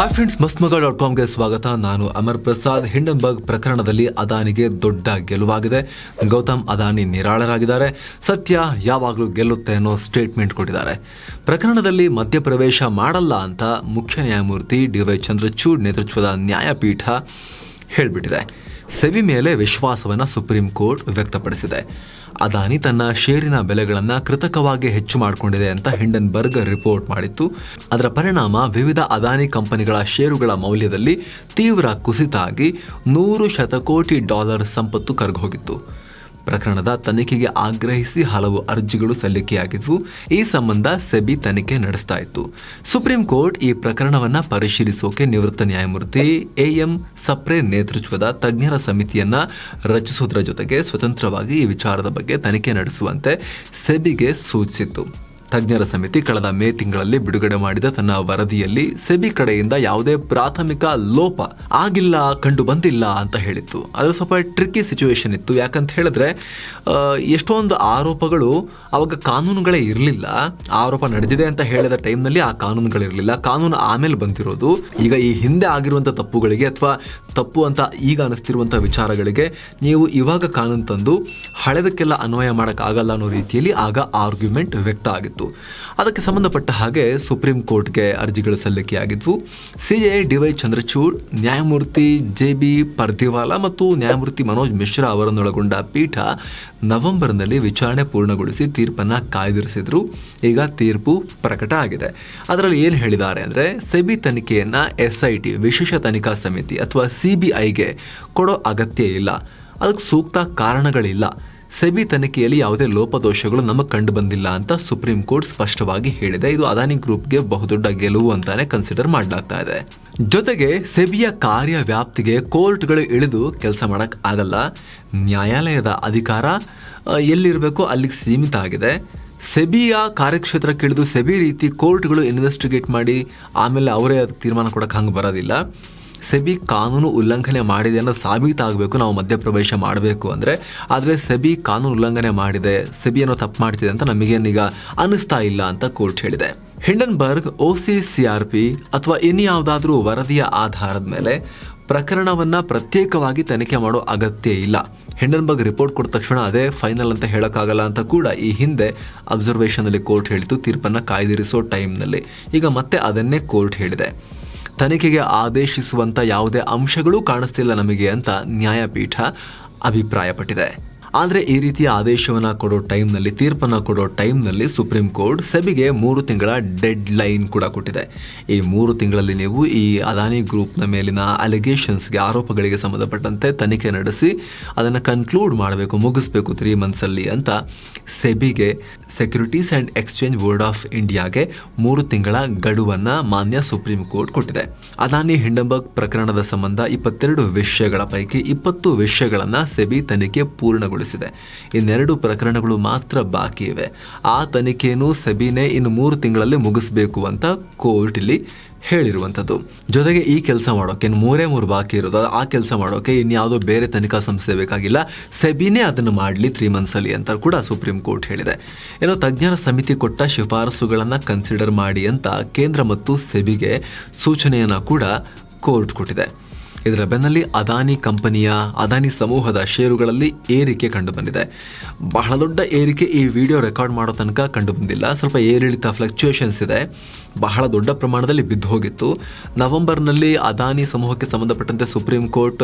Hi friends ಮಸ್ಮಗ dot ಕಾಮ್ಗೆ ಸ್ವಾಗತ. ನಾನು ಅಮರ್ ಪ್ರಸಾದ್. ಹಿಂಡನ್ಬರ್ಗ್ ಪ್ರಕರಣದಲ್ಲಿ ಅದಾನಿಗೆ ದೊಡ್ಡ ಗೆಲುವಾಗಿದೆ. ಗೌತಮ್ ಅದಾನಿ ನಿರಾಳರಾಗಿದ್ದಾರೆ. ಸತ್ಯ ಯಾವಾಗಲೂ ಗೆಲ್ಲುತ್ತೆ ಅನ್ನೋ ಸ್ಟೇಟ್ಮೆಂಟ್ ಕೊಟ್ಟಿದ್ದಾರೆ. ಪ್ರಕರಣದಲ್ಲಿ ಮಧ್ಯಪ್ರವೇಶ ಮಾಡಲ್ಲ ಅಂತ ಮುಖ್ಯ ನ್ಯಾಯಮೂರ್ತಿ ಡಿ ವೈ ಚಂದ್ರಚೂಡ್ ನೇತೃತ್ವದ ನ್ಯಾಯಪೀಠ ಹೇಳಿಬಿಟ್ಟಿದೆ. ಸೆವಿ ಮೇಲೆ ವಿಶ್ವಾಸವನ್ನು ಸುಪ್ರೀಂ ಕೋರ್ಟ್ ವ್ಯಕ್ತಪಡಿಸಿದೆ. ಅದಾನಿ ತನ್ನ ಷೇರಿನ ಬೆಲೆಗಳನ್ನು ಕೃತಕವಾಗಿ ಹೆಚ್ಚು ಮಾಡಿಕೊಂಡಿದೆ ಅಂತ ಹಿಂಡನ್ಬರ್ಗ್ ರಿಪೋರ್ಟ್ ಮಾಡಿತ್ತು. ಅದರ ಪರಿಣಾಮ ವಿವಿಧ ಅದಾನಿ ಕಂಪನಿಗಳ ಷೇರುಗಳ ಮೌಲ್ಯದಲ್ಲಿ ತೀವ್ರ ಕುಸಿತ ಆಗಿ ನೂರು ಶತಕೋಟಿ ಡಾಲರ್ ಸಂಪತ್ತು ಕರಗೋಗಿತ್ತು. ಪ್ರಕರಣದ ತನಿಖೆಗೆ ಆಗ್ರಹಿಸಿ ಹಲವು ಅರ್ಜಿಗಳು ಸಲ್ಲಿಕೆಯಾಗಿದ್ವು. ಈ ಸಂಬಂಧ ಸೆಬಿ ತನಿಖೆ ನಡೆಸ್ತಾ ಇತ್ತು. ಸುಪ್ರೀಂ ಕೋರ್ಟ್ ಈ ಪ್ರಕರಣವನ್ನ ಪರಿಶೀಲಿಸೋಕೆ ನಿವೃತ್ತ ನ್ಯಾಯಮೂರ್ತಿ ಎಎಂ ಸಪ್ರೆ ನೇತೃತ್ವದ ತಜ್ಞರ ಸಮಿತಿಯನ್ನ ರಚಿಸುವುದರ ಜೊತೆಗೆ ಸ್ವತಂತ್ರವಾಗಿ ಈ ವಿಚಾರದ ಬಗ್ಗೆ ತನಿಖೆ ನಡೆಸುವಂತೆ ಸೆಬಿಗೆ ಸೂಚಿಸಿತ್ತು. ತಜ್ಞರ ಸಮಿತಿ ಕಳೆದ ಮೇ ತಿಂಗಳಲ್ಲಿ ಬಿಡುಗಡೆ ಮಾಡಿದ ತನ್ನ ವರದಿಯಲ್ಲಿ ಸೆಬಿ ಕಡೆಯಿಂದ ಯಾವುದೇ ಪ್ರಾಥಮಿಕ ಲೋಪ ಆಗಿಲ್ಲ, ಕಂಡು ಬಂದಿಲ್ಲ ಅಂತ ಹೇಳಿತ್ತು. ಅದು ಸ್ವಲ್ಪ ಟ್ರಿಕ್ಕಿ ಸಿಚುವೇಶನ್ ಇತ್ತು. ಯಾಕಂತ ಹೇಳಿದ್ರೆ ಎಷ್ಟೊಂದು ಆರೋಪಗಳು ಅವಾಗ ಕಾನೂನುಗಳೇ ಇರಲಿಲ್ಲ. ಆರೋಪ ನಡೆದಿದೆ ಅಂತ ಹೇಳಿದ ಟೈಮ್ನಲ್ಲಿ ಆ ಕಾನೂನುಗಳಿರಲಿಲ್ಲ. ಕಾನೂನು ಆಮೇಲೆ ಬಂದಿರೋದು. ಈಗ ಈ ಹಿಂದೆ ಆಗಿರುವಂಥ ತಪ್ಪುಗಳಿಗೆ ಅಥವಾ ತಪ್ಪು ಅಂತ ಈಗ ಅನಿಸ್ತಿರುವಂಥ ವಿಚಾರಗಳಿಗೆ ನೀವು ಇವಾಗ ಕಾನೂನು ತಂದು ಹಳೆದಕ್ಕೆಲ್ಲ ಅನ್ವಯ ಮಾಡೋಕ್ಕಾಗಲ್ಲ ಅನ್ನೋ ರೀತಿಯಲ್ಲಿ ಆಗ ಆರ್ಗ್ಯುಮೆಂಟ್ ವ್ಯಕ್ತ ಆಗಿತ್ತು. ಅದಕ್ಕೆ ಸಂಬಂಧಪಟ್ಟ ಹಾಗೆ ಸುಪ್ರೀಂ ಕೋರ್ಟ್ಗೆ ಅರ್ಜಿಗಳು ಸಲ್ಲಿಕೆಯಾಗಿದ್ವು C A D Y Chandrachud, ನ್ಯಾಯಮೂರ್ತಿ ಜೆ ಬಿ ಪರ್ದಿವಾಲಾ ಮತ್ತು ನ್ಯಾಯಮೂರ್ತಿ ಮನೋಜ್ ಮಿಶ್ರಾ ಅವರನ್ನೊಳಗೊಂಡ ಪೀಠ ನವೆಂಬರ್ನಲ್ಲಿ ವಿಚಾರಣೆ ಪೂರ್ಣಗೊಳಿಸಿ ತೀರ್ಪನ್ನು ಕಾಯ್ದಿರಿಸಿದ್ರು. ಈಗ ತೀರ್ಪು ಪ್ರಕಟ ಆಗಿದೆ. ಅದರಲ್ಲಿ ಏನು ಹೇಳಿದ್ದಾರೆ ಅಂದರೆ, ಸೆಬಿ ತನಿಖೆಯನ್ನು ಎಸ್ ಐ ಟಿ ವಿಶೇಷ ತನಿಖಾ ಸಮಿತಿ ಅಥವಾ ಸಿ ಬಿ ಐಗೆ ಕೊಡೋ ಅಗತ್ಯ ಇಲ್ಲ. ಅದಕ್ಕೆ ಸೂಕ್ತ ಕಾರಣಗಳಿಲ್ಲ. ಸೆಬಿ ತನಿಖೆಯಲ್ಲಿ ಯಾವುದೇ ಲೋಪದೋಷಗಳು ನಮಗೆ ಕಂಡು ಬಂದಿಲ್ಲ ಅಂತ ಸುಪ್ರೀಂ ಕೋರ್ಟ್ ಸ್ಪಷ್ಟವಾಗಿ ಹೇಳಿದೆ. ಇದು ಅದಾನಿ ಗ್ರೂಪ್ಗೆ ಬಹುದೊಡ್ಡ ಗೆಲುವು ಅಂತಾನೆ ಕನ್ಸಿಡರ್ ಮಾಡಲಾಗ್ತಾ ಇದೆ. ಜೊತೆಗೆ ಸೆಬಿಯ ಕಾರ್ಯ ವ್ಯಾಪ್ತಿಗೆ ಕೋರ್ಟ್ಗಳು ಇಳಿದು ಕೆಲಸ ಮಾಡಕ್ ಆಗಲ್ಲ. ನ್ಯಾಯಾಲಯದ ಅಧಿಕಾರ ಎಲ್ಲಿರಬೇಕು ಅಲ್ಲಿಗೆ ಸೀಮಿತ ಆಗಿದೆ. ಸೆಬಿಯ ಕಾರ್ಯಕ್ಷೇತ್ರಕ್ಕೆ ಇಳಿದು ಸೆಬಿ ರೀತಿ ಕೋರ್ಟ್ಗಳು ಇನ್ವೆಸ್ಟಿಗೇಟ್ ಮಾಡಿ ಆಮೇಲೆ ಅವರೇ ಅದಕ್ಕೆ ತೀರ್ಮಾನ ಕೊಡಕ್ಕೆ ಹಂಗೆ ಬರೋದಿಲ್ಲ. ಸೆಬಿ ಕಾನೂನು ಉಲ್ಲಂಘನೆ ಮಾಡಿದೆ ಅನ್ನೋ ಸಾಬೀತಾಗಬೇಕು, ನಾವು ಮಧ್ಯಪ್ರವೇಶ ಮಾಡಬೇಕು ಅಂದರೆ, ಆದರೆ ಸೆಬಿ ಕಾನೂನು ಉಲ್ಲಂಘನೆ ಮಾಡಿದೆ ಸೆಬಿ ಏನೋ ತಪ್ಪು ಮಾಡ್ತಿದೆ ಅಂತ ನಮಗೇನೀಗ ಅನ್ನಿಸ್ತಾ ಇಲ್ಲ ಅಂತ ಕೋರ್ಟ್ ಹೇಳಿದೆ. Hindenburg, O C C R P ಅಥವಾ ಇನ್ಯಾವುದಾದ್ರೂ ವರದಿಯ ಆಧಾರದ ಮೇಲೆ ಪ್ರಕರಣವನ್ನ ಪ್ರತ್ಯೇಕವಾಗಿ ತನಿಖೆ ಮಾಡೋ ಅಗತ್ಯ ಇಲ್ಲ. ಹಿಂಡನ್ಬರ್ಗ್ ರಿಪೋರ್ಟ್ ಕೊಟ್ಟ ತಕ್ಷಣ ಅದೇ ಫೈನಲ್ ಅಂತ ಹೇಳೋಕ್ಕಾಗಲ್ಲ ಅಂತ ಕೂಡ ಈ ಹಿಂದೆ ಅಬ್ಸರ್ವೇಷನಲ್ಲಿ ಕೋರ್ಟ್ ಹೇಳಿತು ತೀರ್ಪನ್ನು ಕಾಯ್ದಿರಿಸೋ ಟೈಮ್ನಲ್ಲಿ. ಈಗ ಮತ್ತೆ ಅದನ್ನೇ ಕೋರ್ಟ್ ಹೇಳಿದೆ. ತನಿಖೆಗೆ ಆದೇಶಿಸುವಂತ ಯಾವುದೇ ಅಂಶಗಳೂ ಕಾಣಿಸ್ತಿಲ್ಲ ನಮಗೆ ಅಂತ ನ್ಯಾಯಪೀಠ ಅಭಿಪ್ರಾಯಪಟ್ಟಿದೆ. ಆದರೆ ಈ ರೀತಿಯ ಆದೇಶವನ್ನು ಕೊಡೋ ಟೈಮ್ನಲ್ಲಿ, ತೀರ್ಪನ್ನು ಕೊಡೋ ಟೈಮ್ನಲ್ಲಿ ಸುಪ್ರೀಂ ಕೋರ್ಟ್ ಸೆಬಿಗೆ ಮೂರು ತಿಂಗಳ ಡೆಡ್ ಲೈನ್ ಕೂಡ ಕೊಟ್ಟಿದೆ. ಈ ಮೂರು ತಿಂಗಳಲ್ಲಿ ನೀವು ಈ ಅದಾನಿ ಗ್ರೂಪ್ನ ಮೇಲಿನ ಅಲಿಗೇಷನ್ಸ್ಗೆ ಆರೋಪಗಳಿಗೆ ಸಂಬಂಧಪಟ್ಟಂತೆ ತನಿಖೆ ನಡೆಸಿ ಅದನ್ನು ಕನ್ಕ್ಲೂಡ್ ಮಾಡಬೇಕು, ಮುಗಿಸ್ಬೇಕು ತ್ರೀ ಮಂತ್ಸಲ್ಲಿ ಅಂತ ಸೆಬಿಗೆ securities and exchange board of ಇಂಡಿಯಾಗೆ ಮೂರು ತಿಂಗಳ ಗಡುವನ್ನು ಮಾನ್ಯ ಸುಪ್ರೀಂ ಕೋರ್ಟ್ ಕೊಟ್ಟಿದೆ. ಅದಾನಿ ಹಿಂಡಂಬರ್ಗ್ ಪ್ರಕರಣದ ಸಂಬಂಧ ಇಪ್ಪತ್ತೆರಡು ವಿಷಯಗಳ ಪೈಕಿ ಇಪ್ಪತ್ತು ವಿಷಯಗಳನ್ನು ಸೆಬಿ ತನಿಖೆ ಪೂರ್ಣಗೊಳಿಸಿದೆ. ಇನ್ನೆರಡು ಪ್ರಕರಣಗಳು ಮಾತ್ರ ಬಾಕಿ ಇವೆ. ಆ ತನಿಖೆಯನ್ನು ಸೆಬಿನೇ ಇನ್ನು ಮೂರು ತಿಂಗಳಲ್ಲಿ ಮುಗಿಸಬೇಕು ಅಂತ ಕೋರ್ಟ್ ಇಲ್ಲಿ ಹೇಳಿರುವಂಥದ್ದು. ಜೊತೆಗೆ ಈ ಕೆಲಸ ಮಾಡೋಕೆ ಇನ್ನು ಮೂರೇ ಮೂರು ಬಾಕಿ ಇರೋದು. ಆ ಕೆಲಸ ಮಾಡೋಕೆ ಇನ್ಯಾವುದೋ ಬೇರೆ ತನಿಖಾ ಸಂಸ್ಥೆ ಬೇಕಾಗಿಲ್ಲ. ಸೆಬಿನೇ ಅದನ್ನು ಮಾಡಲಿ ತ್ರೀ ಮಂತ್ಸಲ್ಲಿ ಅಂತ ಕೂಡ ಸುಪ್ರೀಂ ಕೋರ್ಟ್ ಹೇಳಿದೆ. ಏನೋ ತಜ್ಞರ ಸಮಿತಿ ಕೊಟ್ಟ ಶಿಫಾರಸುಗಳನ್ನು ಕನ್ಸಿಡರ್ ಮಾಡಿ ಅಂತ ಕೇಂದ್ರ ಮತ್ತು ಸೆಬಿಗೆ ಸೂಚನೆಯನ್ನು ಕೂಡ ಕೋರ್ಟ್ ಕೊಟ್ಟಿದೆ. ಇದರ ಬೆನ್ನಲ್ಲಿ ಅದಾನಿ ಕಂಪನಿಯ, ಅದಾನಿ ಸಮೂಹದ ಷೇರುಗಳಲ್ಲಿ ಏರಿಕೆ ಕಂಡುಬಂದಿದೆ. ಬಹಳ ದೊಡ್ಡ ಏರಿಕೆ ಈ ವಿಡಿಯೋ ರೆಕಾರ್ಡ್ ಮಾಡೋ ತನಕ ಕಂಡು ಬಂದಿಲ್ಲ ಸ್ವಲ್ಪ ಏರಿಳಿತ ಫ್ಲಕ್ಚುಯೇಷನ್ಸ್ ಇದೆ. ಬಹಳ ದೊಡ್ಡ ಪ್ರಮಾಣದಲ್ಲಿ ಬಿದ್ದು ಹೋಗಿತ್ತು. ನವೆಂಬರ್ನಲ್ಲಿ ಅದಾನಿ ಸಮೂಹಕ್ಕೆ ಸಂಬಂಧಪಟ್ಟಂತೆ ಸುಪ್ರೀಂ ಕೋರ್ಟ್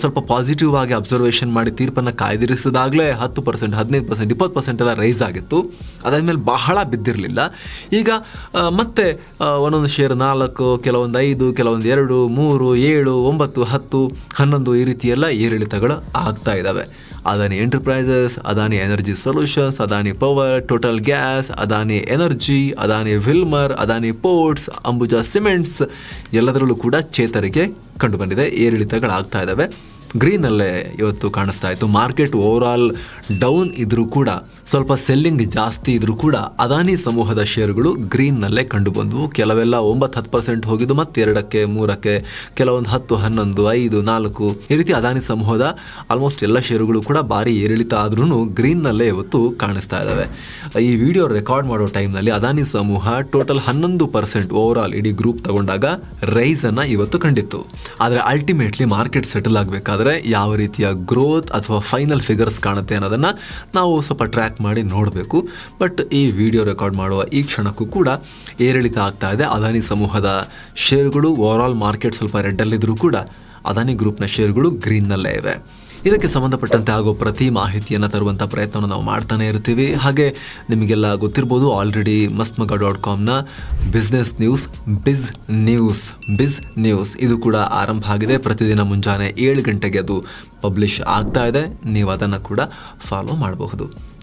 ಸ್ವಲ್ಪ ಪಾಸಿಟಿವ್ ಆಗಿ ಅಬ್ಸರ್ವೇಷನ್ ಮಾಡಿ ತೀರ್ಪನ್ನು ಕಾಯ್ದಿರಿಸಿದಾಗಲೇ ಹತ್ತು ಪರ್ಸೆಂಟ್, ಹದಿನೈದು ಪರ್ಸೆಂಟ್, ಇಪ್ಪತ್ತು ಪರ್ಸೆಂಟ್ ಎಲ್ಲ ರೈಸ್ ಆಗಿತ್ತು. ಅದಾದಮೇಲೆ ಬಹಳ ಬಿದ್ದಿರಲಿಲ್ಲ. ಈಗ ಮತ್ತೆ ಒಂದೊಂದು ಶೇರ್ ನಾಲ್ಕು, ಕೆಲವೊಂದು ಐದು, ಕೆಲವೊಂದು ಎರಡು, ಮೂರು, ಏಳು ಒಂಬತ್ತು, ಹತ್ತು, ಹನ್ನೊಂದು ಈ ರೀತಿ ಎಲ್ಲ ಏರಿಳಿತಗಳು ಆಗ್ತಾ ಇದ್ದಾವೆ Adani enterprises Adani energy solutions Adani power total gas Adani energy Adani Wilmar Adani ports Ambuja cements ಎಲ್ಲದರಲ್ಲೂ ಕೂಡ ಚೇತರಿಕೆ ಕಂಡುಬಂದಿದೆ, ಏರಿಳಿತಗಳಾಗ್ತಾ ಇದ್ದಾವೆ ಗ್ರೀನಲ್ಲೇ ಇವತ್ತು ಕಾಣಿಸ್ತಾ ಇತ್ತು. ಮಾರ್ಕೆಟ್ ಓವರ್ ಆಲ್ ಡೌನ್ ಇದ್ದರೂ ಕೂಡ ಸ್ವಲ್ಪ ಸೆಲ್ಲಿಂಗ್ ಜಾಸ್ತಿ ಇದ್ರೂ ಕೂಡ ಅದಾನಿ ಸಮೂಹದ ಷೇರುಗಳು ಗ್ರೀನ್ನಲ್ಲೇ ಕಂಡು ಬಂದವು ಕೆಲವೆಲ್ಲ ಒಂಬತ್ತು ಹತ್ತು ಪರ್ಸೆಂಟ್ ಹೋಗಿದ್ದು ಮತ್ತೆ ಎರಡಕ್ಕೆ, ಮೂರಕ್ಕೆ, ಕೆಲವೊಂದು ಹತ್ತು, ಹನ್ನೊಂದು, ಐದು, ನಾಲ್ಕು ಈ ರೀತಿ ಅದಾನಿ ಸಮೂಹದ ಆಲ್ಮೋಸ್ಟ್ ಎಲ್ಲ ಶೇರುಗಳು ಕೂಡ ಭಾರಿ ಏರಿಳಿತ ಆದ್ರೂ ಗ್ರೀನ್ನಲ್ಲೇ ಇವತ್ತು ಕಾಣಿಸ್ತಾ ಇದ್ದಾವೆ ಈ ವಿಡಿಯೋ ರೆಕಾರ್ಡ್ ಮಾಡೋ ಟೈಮ್ನಲ್ಲಿ ಅದಾನಿ ಸಮೂಹ ಟೋಟಲ್ ಹನ್ನೊಂದು ಪರ್ಸೆಂಟ್ ಓವರ್ ಆಲ್ ಇಡೀ ಗ್ರೂಪ್ ತಗೊಂಡಾಗ ರೈಸ್ ಅನ್ನ ಇವತ್ತು ಕಂಡಿತ್ತು. ಆದರೆ ಅಲ್ಟಿಮೇಟ್ಲಿ ಮಾರ್ಕೆಟ್ ಸೆಟಲ್ ಆಗಬೇಕಾದ್ರೆ ಯಾವ ರೀತಿಯ ಗ್ರೋತ್ ಅಥವಾ ಫೈನಲ್ ಫಿಗರ್ಸ್ ಕಾಣುತ್ತೆ ಅನ್ನೋದನ್ನ ನಾವು ಸ್ವಲ್ಪ ಟ್ರ್ಯಾಕ್ ಮಾಡಿ ನೋಡಬೇಕು. ಬಟ್ ಈ ವಿಡಿಯೋ ರೆಕಾರ್ಡ್ ಮಾಡುವ ಈ ಕ್ಷಣಕ್ಕೂ ಕೂಡ ಏರಿಳಿತ ಆಗ್ತಾ ಇದೆ. ಅದಾನಿ ಸಮೂಹದ ಶೇರುಗಳು ಓವರ್ ಆಲ್ ಮಾರ್ಕೆಟ್ ಸ್ವಲ್ಪ ರೆಡ್ಡಲ್ಲಿದ್ದರೂ ಕೂಡ ಅದಾನಿ ಗ್ರೂಪ್ನ ಶೇರುಗಳು ಗ್ರೀನ್ನಲ್ಲೇ ಇವೆ. ಇದಕ್ಕೆ ಸಂಬಂಧಪಟ್ಟಂತೆ ಆಗೋ ಪ್ರತಿ ಮಾಹಿತಿಯನ್ನು ತರುವಂಥ ಪ್ರಯತ್ನವನ್ನು ನಾವು ಮಾಡ್ತಾನೆ ಇರ್ತೀವಿ. ಹಾಗೆ ನಿಮಗೆಲ್ಲ ಗೊತ್ತಿರ್ಬೋದು already Mastmaga dot ಕಾಮ್ನ business news biz news biz news ಇದು ಕೂಡ ಆರಂಭ ಆಗಿದೆ. ಪ್ರತಿದಿನ ಮುಂಜಾನೆ ಏಳು ಗಂಟೆಗೆ ಅದು ಪಬ್ಲಿಷ್ ಆಗ್ತಾ ಇದೆ. ನೀವು ಅದನ್ನು ಕೂಡ ಫಾಲೋ ಮಾಡಬಹುದು.